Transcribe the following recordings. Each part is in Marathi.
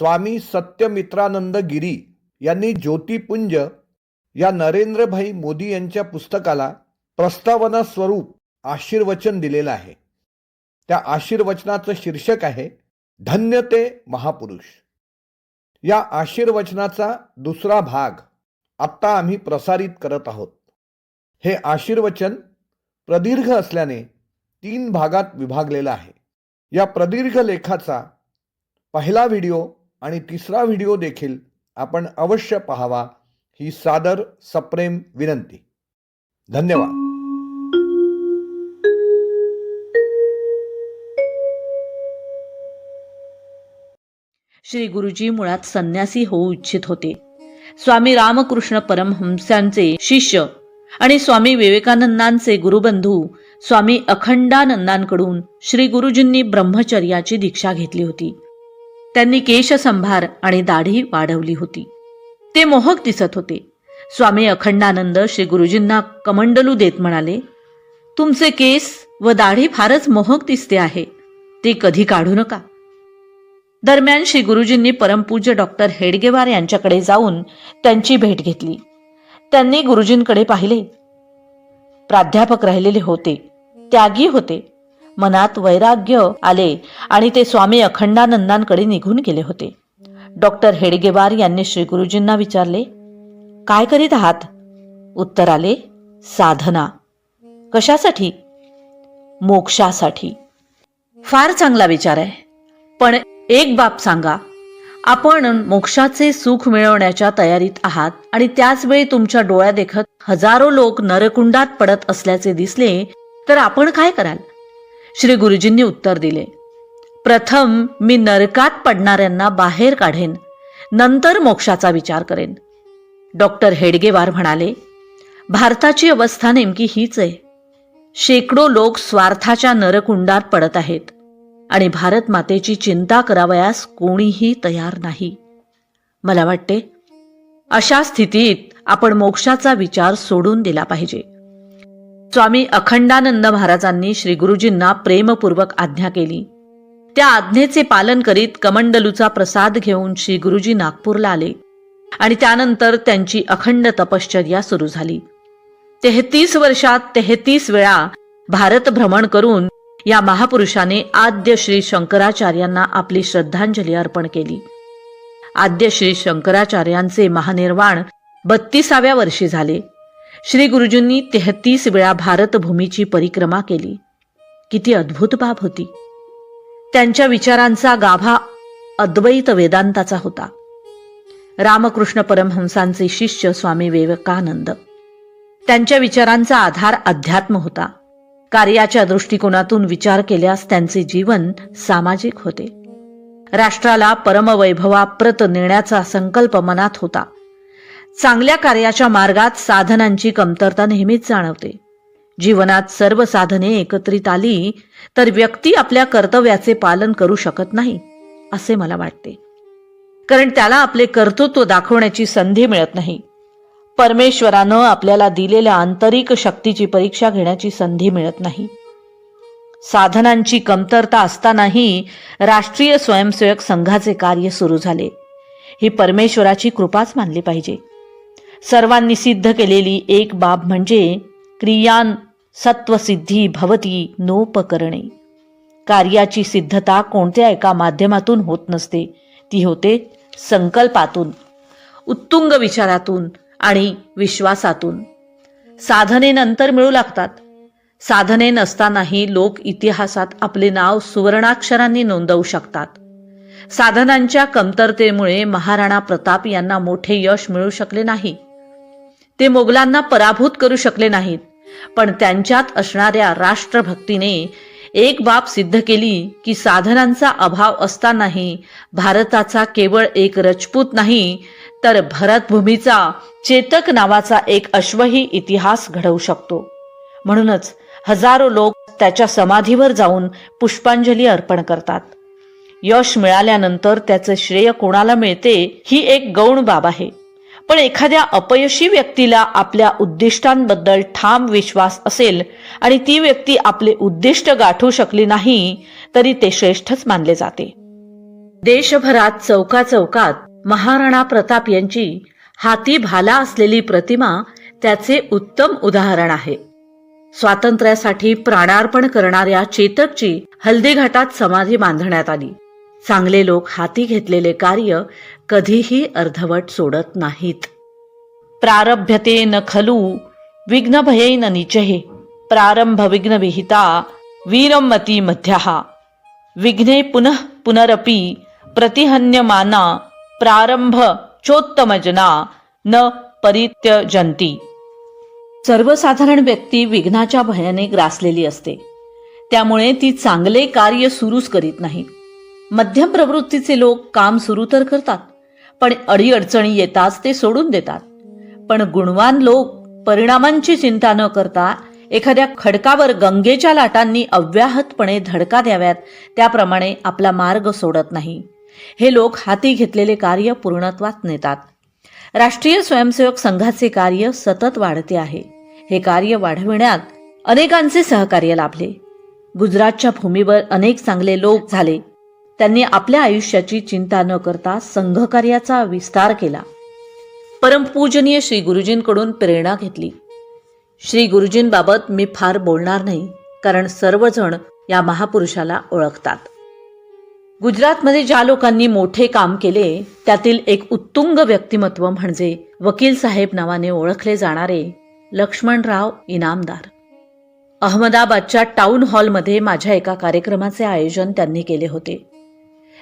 स्वामी सत्यमित्रानंद गिरी यांनी ज्योतिपुंज या नरेंद्रभाई मोदी यांच्या पुस्तकाला प्रस्तावना स्वरूप आशीर्वचन दिलेलं आहे. त्या आशीर्वचनाचं शीर्षक आहे धन्य ते महापुरुष. या आशीर्वचनाचा दुसरा भाग आत्ता आम्ही प्रसारित करत आहोत. हे आशीर्वचन प्रदीर्घ असल्याने तीन भागात विभागलेलं आहे. या प्रदीर्घ लेखाचा पहिला व्हिडिओ आणि तिसरा व्हिडिओ देखील आपण अवश्य पाहावा. ही सादर सप्रेम विनंती. धन्यवाद. श्री गुरुजी मुळात संन्यासी होऊ इच्छित होते. स्वामी रामकृष्ण परमहंसांचे शिष्य आणि स्वामी विवेकानंदांचे गुरुबंधू स्वामी अखंडानंदांकडून श्री गुरुजींनी ब्रह्मचर्याची दीक्षा घेतली होती. त्यांनी केशसंभार आणि दाढी वाढवली होती. ते मोहक दिसत होते. स्वामी अखंडानंद श्री गुरुजींना कमंडलू देत म्हणाले तुमचे केस व दाढी फारच मोहक दिसते आहे. ते कधी काढू नका. दरम्यान श्री गुरुजींनी परमपूज्य डॉक्टर हेडगेवार यांच्याकडे जाऊन त्यांची भेट घेतली. त्यांनी गुरुजींकडे पाहिले. प्राध्यापक राहिलेले होते. त्यागी होते. मनात वैराग्य आले आणि ते स्वामी अखंडानंदांकडे निघून गेले होते. डॉक्टर हेडगेवार यांनी श्री गुरुजींना विचारले काय करीत आहात? उत्तर आले साधना. कशासाठी? मोक्षासाठी. फार चांगला विचार आहे. पण एक बाब सांगा. आपण मोक्षाचे सुख मिळवण्याच्या तयारीत आहात आणि त्याच वेळी तुमच्या डोळ्या देखत हजारो लोक नरकुंडात पडत असल्याचे दिसले तर आपण काय कराल? श्री गुरुजींनी उत्तर दिले. प्रथम मी नरकात पडणाऱ्यांना बाहेर काढेन नंतर मोक्षाचा विचार करेन. डॉक्टर हेडगेवार म्हणाले भारताची अवस्था नेमकी हीच आहे. शेकडो लोक स्वार्थाच्या नरकुंडात पडत आहेत आणि भारत मातेची चिंता करावयास कोणीही तयार नाही. मला वाटते अशा स्थितीत आपण मोक्षाचा विचार सोडून दिला पाहिजे. स्वामी अखंडानंद महाराजांनी श्री गुरुजींना प्रेमपूर्वक आज्ञा केली. त्या आज्ञेचे पालन करीत कमंडलूचा प्रसाद घेऊन श्री गुरुजी नागपूरला आले आणि त्यानंतर त्यांची अखंड तपश्चर्या सुरू झाली. तेहतीस वर्षात तेहतीस वेळा भारत भ्रमण करून या महापुरुषाने आद्य श्री शंकराचार्यांना आपली श्रद्धांजली अर्पण केली. आद्य श्री शंकराचार्यांचे महानिर्वाण बत्तीसाव्या वर्षी झाले. श्री गुरुजींनी तेहतीस वेळा भारतभूमीची परिक्रमा केली. किती अद्भुत बाब होती. त्यांच्या विचारांचा गाभा अद्वैत वेदांताचा होता. रामकृष्ण परमहंसांचे शिष्य स्वामी विवेकानंद. त्यांच्या विचारांचा आधार अध्यात्म होता. कार्याच्या दृष्टिकोनातून विचार केल्यास त्यांचे जीवन सामाजिक होते. राष्ट्राला परमवैभवाप्रत नेण्याचा संकल्प मनात होता. चांगल्या कार्याच्या मार्गात साधनांची कमतरता नेहमीच जाणवते. जीवनात सर्व साधने एकत्रित आली तर व्यक्ती आपल्या कर्तव्याचे पालन करू शकत नाही असे मला वाटते. कारण त्याला आपले कर्तृत्व दाखवण्याची संधी मिळत नाही. परमेश्वरानं आपल्याला दिलेल्या आंतरिक शक्तीची परीक्षा घेण्याची संधी मिळत नाही. साधनांची कमतरता असतानाही राष्ट्रीय स्वयंसेवक संघाचे कार्य सुरू झाले. ही परमेश्वराची कृपाच मानली पाहिजे. सर्वांनी सिद्ध केलेली एक बाब म्हणजे क्रियान सत्वसिद्धी भवती नोपकरणे. कार्याची सिद्धता कोणत्या एका माध्यमातून होत नसते ती होते संकल्पातून उत्तुंग विचारातून आणि विश्वासातून. साधनेनंतर मिळू लागतात. साधने नसतानाही लोक इतिहासात आपले नाव सुवर्णाक्षरांनी नोंदवू शकतात. साधनांच्या कमतरतेमुळे महाराणा प्रताप यांना मोठे यश मिळू शकले नाही. ते मोगलांना पराभूत करू शकले नाहीत. पण त्यांच्यात असणाऱ्या राष्ट्रभक्तीने एक बाब सिद्ध केली की साधनांचा अभाव असतानाही भारताचा केवळ एक रजपूत नाही तर भरतभूमीचा चेतक नावाचा एक अश्वही इतिहास घडवू शकतो. म्हणूनच हजारो लोक त्याच्या समाधीवर जाऊन पुष्पांजली अर्पण करतात. यश मिळाल्यानंतर त्याचे श्रेय कोणाला मिळते ही एक गौण बाब आहे. पण एखाद्या अपयशी व्यक्तीला आपल्या उद्दिष्टांबद्दल ठाम विश्वास असेल आणि ती व्यक्ती आपले उद्दिष्ट गाठू शकली नाही तरी ते श्रेष्ठच मानले जाते. देशभरात चौका चौकात महाराणा प्रताप यांची हाती भाला असलेली प्रतिमा त्याचे उत्तम उदाहरण आहे. स्वातंत्र्यासाठी प्राणार्पण करणाऱ्या चेतकची हल्दीघाटात समाधी बांधण्यात आली. चांगले लोक हाती घेतलेले कार्य कधीही अर्धवट सोडत नाहीत. प्रारभ्यते न खलू विघ्नभये न निचहे प्रारंभ विघ्न विहिता वीरमती मध्याहा विघ्ने पुनः पुनरपि प्रतिहन्यमाना प्रारंभ चोत्तमजना न परित्यजंती सर्वसाधारण व्यक्ती विघ्नाच्या भयाने ग्रासलेली असते. त्यामुळे ती चांगले कार्य सुरूच करीत नाही. मध्यम प्रवृत्तीचे लोक काम सुरू तर करतात पण अडीअडचणी येताच ते सोडून देतात. पण गुणवान लोक परिणामांची चिंता न करता एखाद्या खडकावर गंगेच्या लाटांनी अव्याहतपणे धडका द्याव्यात त्याप्रमाणे आपला मार्ग सोडत नाही. हे लोक हाती घेतलेले कार्य पूर्णत्वात नेतात. राष्ट्रीय स्वयंसेवक संघाचे कार्य सतत वाढते आहे. हे कार्य वाढविण्यात अनेकांचे सहकार्य लाभले. गुजरातच्या भूमीवर अनेक चांगले लोक झाले. त्यांनी आपल्या आयुष्याची चिंता न करता संघकार्याचा विस्तार केला. परमपूजनीय श्री गुरुजींकडून प्रेरणा घेतली. श्री गुरुजींबाबत मी फार बोलणार नाही कारण सर्वजण या महापुरुषाला ओळखतात. गुजरातमध्ये ज्या लोकांनी मोठे काम केले त्यातील एक उत्तुंग व्यक्तिमत्व म्हणजे वकील साहेब नावाने ओळखले जाणारे लक्ष्मणराव इनामदार. अहमदाबादच्या टाउन हॉलमध्ये माझ्या एका कार्यक्रमाचे आयोजन त्यांनी केले होते.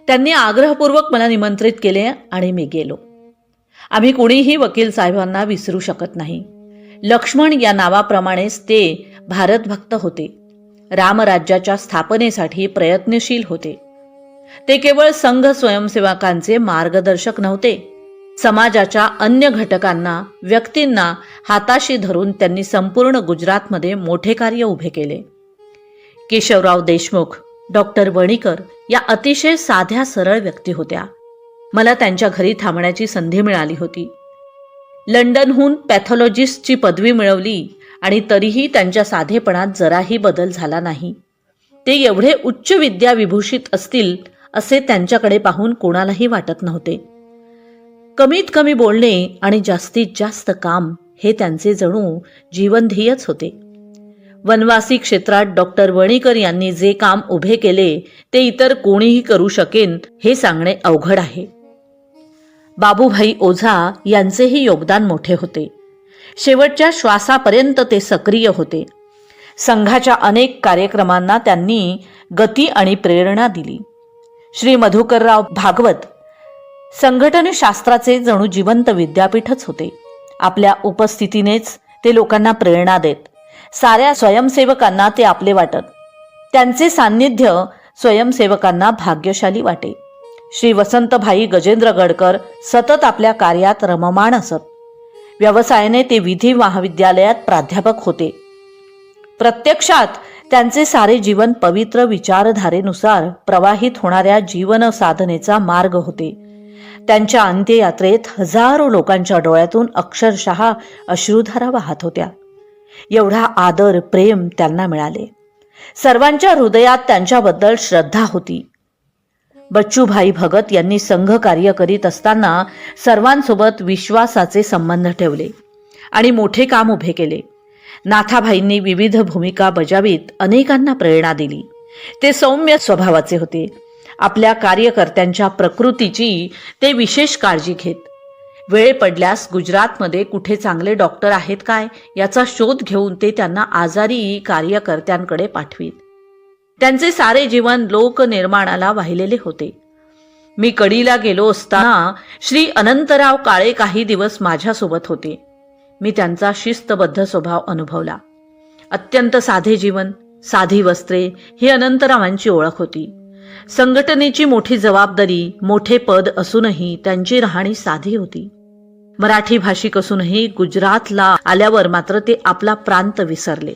त्यांनी आग्रहपूर्वक मला निमंत्रित केले आणि मी गेलो. आम्ही कोणीही वकील साहेबांना विसरू शकत नाही. लक्ष्मण या नावाप्रमाणेच ते भारतभक्त होते. रामराज्याच्या स्थापनेसाठी प्रयत्नशील होते. ते केवळ संघ स्वयंसेवकांचे मार्गदर्शक नव्हते. समाजाच्या अन्य घटकांना व्यक्तींना हाताशी धरून त्यांनी संपूर्ण गुजरातमध्ये मोठे कार्य उभे केले. केशवराव देशमुख डॉक्टर वणीकर या अतिशय साध्या सरळ व्यक्ती होत्या. मला त्यांच्या घरी थांबण्याची संधी मिळाली होती. लंडनहून पॅथॉलॉजिस्टची पदवी मिळवली आणि तरीही त्यांच्या साधेपणात जराही बदल झाला नाही. ते एवढे उच्च विद्या विभूषित असतील असे त्यांच्याकडे पाहून कोणालाही वाटत नव्हते. कमीत कमी बोलणे आणि जास्तीत जास्त काम हे त्यांचे जणू जीवनध्येयच होते. वनवासी क्षेत्रात डॉक्टर वणीकर यांनी जे काम उभे केले ते इतर कोणीही करू शकेन हे सांगणे अवघड आहे. बाबूभाई ओझा यांचेही योगदान मोठे होते. शेवटच्या श्वासापर्यंत ते सक्रिय होते. संघाच्या अनेक कार्यक्रमांना त्यांनी गती आणि प्रेरणा दिली. श्री मधुकरराव भागवत संघटनशास्त्राचे जणू जिवंत विद्यापीठच होते. आपल्या उपस्थितीनेच ते लोकांना प्रेरणा देत साऱ्या स्वयंसेवकांना ते आपले वाटत. त्यांचे सान्निध्य स्वयंसेवकांना भाग्यशाली वाटे. श्री वसंतभाई गजेंद्र गडकर सतत आपल्या कार्यात रममाण असत. व्यवसायाने ते विधी महाविद्यालयात प्राध्यापक होते. प्रत्यक्षात त्यांचे सारे जीवन पवित्र विचारधारेनुसार प्रवाहित होणाऱ्या जीवन साधनेचा मार्ग होते. त्यांच्या अंत्ययात्रेत हजारो लोकांच्या डोळ्यातून अक्षरशः अश्रुधारा वाहत होत्या. एवढा आदर प्रेम त्यांना मिळाले. सर्वांच्या हृदयात त्यांच्याबद्दल श्रद्धा होती. बच्चूभाई भगत यांनी संघ कार्य करीत असताना सर्वांसोबत विश्वासाचे संबंध ठेवले आणि मोठे काम उभे केले. नाथाभाईंनी विविध भूमिका बजावीत अनेकांना प्रेरणा दिली. ते सौम्य स्वभावाचे होते. आपल्या कार्यकर्त्यांच्या प्रकृतीची ते विशेष काळजी घेत. वेळ पडल्यास गुजरातमध्ये कुठे चांगले डॉक्टर आहेत काय याचा शोध घेऊन ते त्यांना आजारी कार्यकर्त्यांकडे पाठवीत. त्यांचे सारे जीवन लोकनिर्माणाला वाहिलेले होते. मी कडीला गेलो असताना श्री अनंतराव काळे काही दिवस माझ्यासोबत होते. मी त्यांचा शिस्तबद्ध स्वभाव अनुभवला. अत्यंत साधे जीवन साधी वस्त्रे ही अनंतरावांची ओळख होती. संघटनेची मोठी जबाबदारी मोठे पद असूनही त्यांची राहणी साधी होती. मराठी भाषिक असूनही गुजरातला आल्यावर मात्र ते आपला प्रांत विसरले.